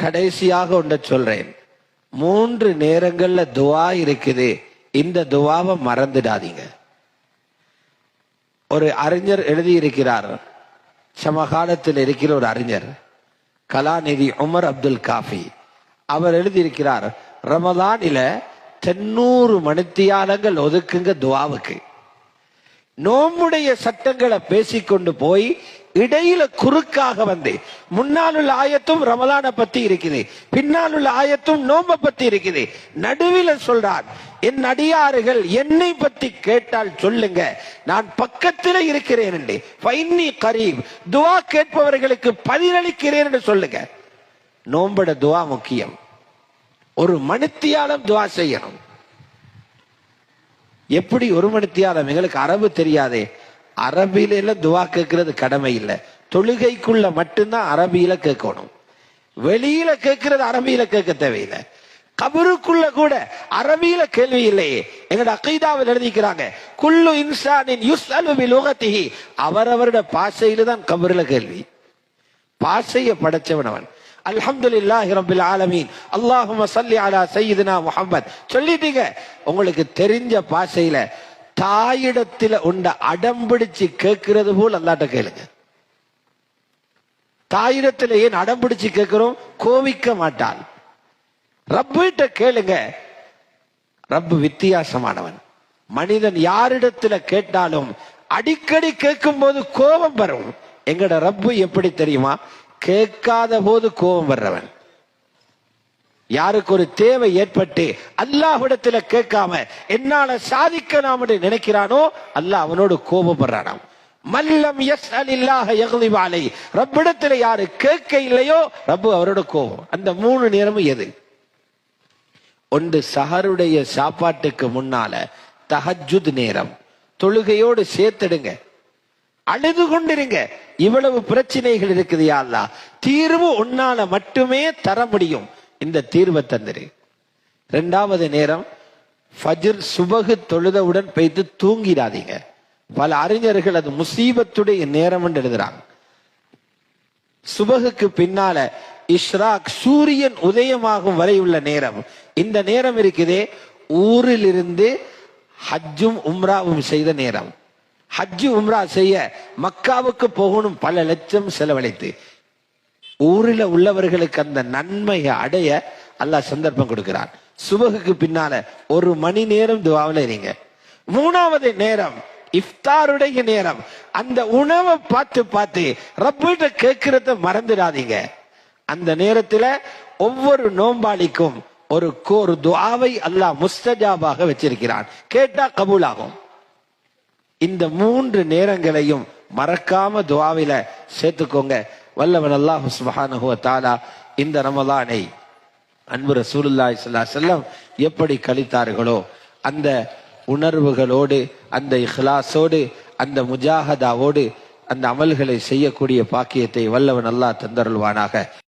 கடைசியாக ஒன்றை சொல்றேன். மூன்று நேரங்கள்ல துவா இருக்குது. இந்த துவாவை மறந்துடாதீங்க. ஒரு அறிஞர் எழுதியிருக்கிறார். சமகாலத்தில் இருக்கிற ஒரு அறிஞர் கலாநிதி உமர் அப்துல் காஃபி. அவர் எழுதியிருக்கிறார் ரமதானில தென்னூறு மணித்தியாலங்கள் ஒதுக்குங்க துவாவுக்கு. நோம்புடைய சட்டங்களை பேசிக்கொண்டு போய் இடையில குறுக்காக வந்து. முன்னால் உள்ள ஆயத்தும் ரமலான பத்தி இருக்குது. பின்னால் உள்ள ஆயத்தும் நோம்ப பத்தி இருக்குது. நடுவில் சொல்றான் என் அடியாறுகள் என்னை பத்தி கேட்டால் சொல்லுங்க. நான் பக்கத்தில் இருக்கிறேன் என்று. ஃபைன்னி கரீப். துவா கேட்பவர்களுக்கு பதிலளிக்கிறேன் என்று சொல்லுங்க. நோம்பட துவா முக்கியம். ஒரு மணித்தியாலம் துவா செய்யணும். எப்படி ஒரு மணித்தியாலம் எங்களுக்கு அரபு தெரியாதே. அரபியில எல்லாம் துவா கேட்கறது கடமை இல்லை. தொழுகைக்குள்ள மட்டும்தான் அரபியில கேட்கணும். வெளியில கேட்கறது அரபியில கேட்க தேவையில்லை. கபருக்குள்ள கூட அரபியில கேள்வி இல்லையே. எங்கட அகைதாவில் எழுதிக்கிறாங்க. குல்லு இன்சானின் யுஸ் அலுபி அவரவருடைய பாசையில தான் கபருல கேள்வி. பாசைய படைச்சவன் அவன். அல்ஹம்துலில்லாஹி ரபில் ஆலமீன். அல்லாஹும சல்லி அலா சய்யிதினா முஹம்மத். சொல்லிட்டீங்க. உங்களுக்கு தெரிஞ்ச பாஷையில தாயிடத்தில் உண்ட அடம்பிடிச்சு கேட்கிறது போல் அல்லாட்ட கேளுங்க. தாயிடத்தில் ஏன் அடம்பிடிச்சு கேட்கிறோம் கோவிக்க மாட்டான். ரப்பிட்ட கேளுங்க. ரப்பு வித்தியாசமானவன். மனிதன் யாரிடத்துல கேட்டாலும் அடிக்கடி கேட்கும் போது கோபம் வரும். எங்கட ரப்பு எப்படி தெரியுமா? கேட்காத போது கோபம் வர்றவன். யாருக்கு ஒரு தேவை ஏற்பட்டு அல்லாஹ்விடத்துல கேட்காம என்னால சாதிக்கலாம் என்று நினைக்கிறானோ அல்லாஹ் அவனோடு கோபப்படுறானாம். மல்லம் எஸ் அலில்லாஹ யகுலிவாலை ரப்பிடத்துல யாரு கேட்க இல்லையோ ரப்பு அவரோட கோபம். அந்த மூணு நேரமும் எது? ஒன்று சஹருடைய சாப்பாட்டுக்கு முன்னால தஹஜுத் நேரம். தொழுகையோடு சேர்த்துடுங்க. அழுது கொண்டிருங்க. இவ்வளவு பிரச்சனைகள் இருக்குது யா தீர்வு உன்னால மட்டுமே தர முடியும். இந்த தீர்வை தந்திரு. ரெண்டாவது நேரம் ஃபஜ்ர் சுபகு தொழுதவுடன் பெய்து தூங்கிடாதீங்க. பல அறிஞர்கள் அது முசீபத்துடைய நேரம் என்று எழுதுறாங்க. சுபகுக்கு பின்னால இஷ்ராக் சூரியன் உதயமாகும் வரை உள்ள நேரம். இந்த நேரம் இருக்குதே ஊரில் இருந்து ஹஜ்ஜும் உம்ராவும் செய்த நேரம். ஹஜ்ஜு உம்ரா செய்ய மக்காவுக்கு போகணும் பல லட்சம் செலவழித்து. ஊரில் உள்ளவர்களுக்கு அந்த நன்மையை அடைய அல்லாஹ் சந்தர்ப்பம் கொடுக்கிறான். சுபகுக்கு பின்னால ஒரு மணி நேரம் துவாவில் இருங்க. மூணாவது நேரம் இஃப்தாருடைய நேரம். அந்த உணவை பார்த்து பார்த்து ரப்பிட்ட கேட்கறத மறந்துடாதீங்க. அந்த நேரத்துல ஒவ்வொரு நோம்பாளிக்கும் ஒரு கோர் துவாவை அல்லாஹ் முஸ்தஜாபாக வச்சிருக்கிறான். கேட்டா கபூலாகும். இந்த மூன்று நேரங்களையும் மறக்காம துவாவில சேர்த்துக்கோங்க. வல்லவன் அல்லாஹ் சுப்ஹானஹு தாலா இந்த ரமலானை அன்பு ரசூலுல்லாஹி ஸல்லல்லாஹு அலைஹி எப்படி கழித்தார்களோ அந்த உணர்வுகளோடு அந்த இஹ்லாஸோடு அந்த முஜாஹதாவோடு அந்த அமல்களை செய்யக்கூடிய பாக்கியத்தை வல்லவன் அல்லாஹ் தந்தருள்வானாக.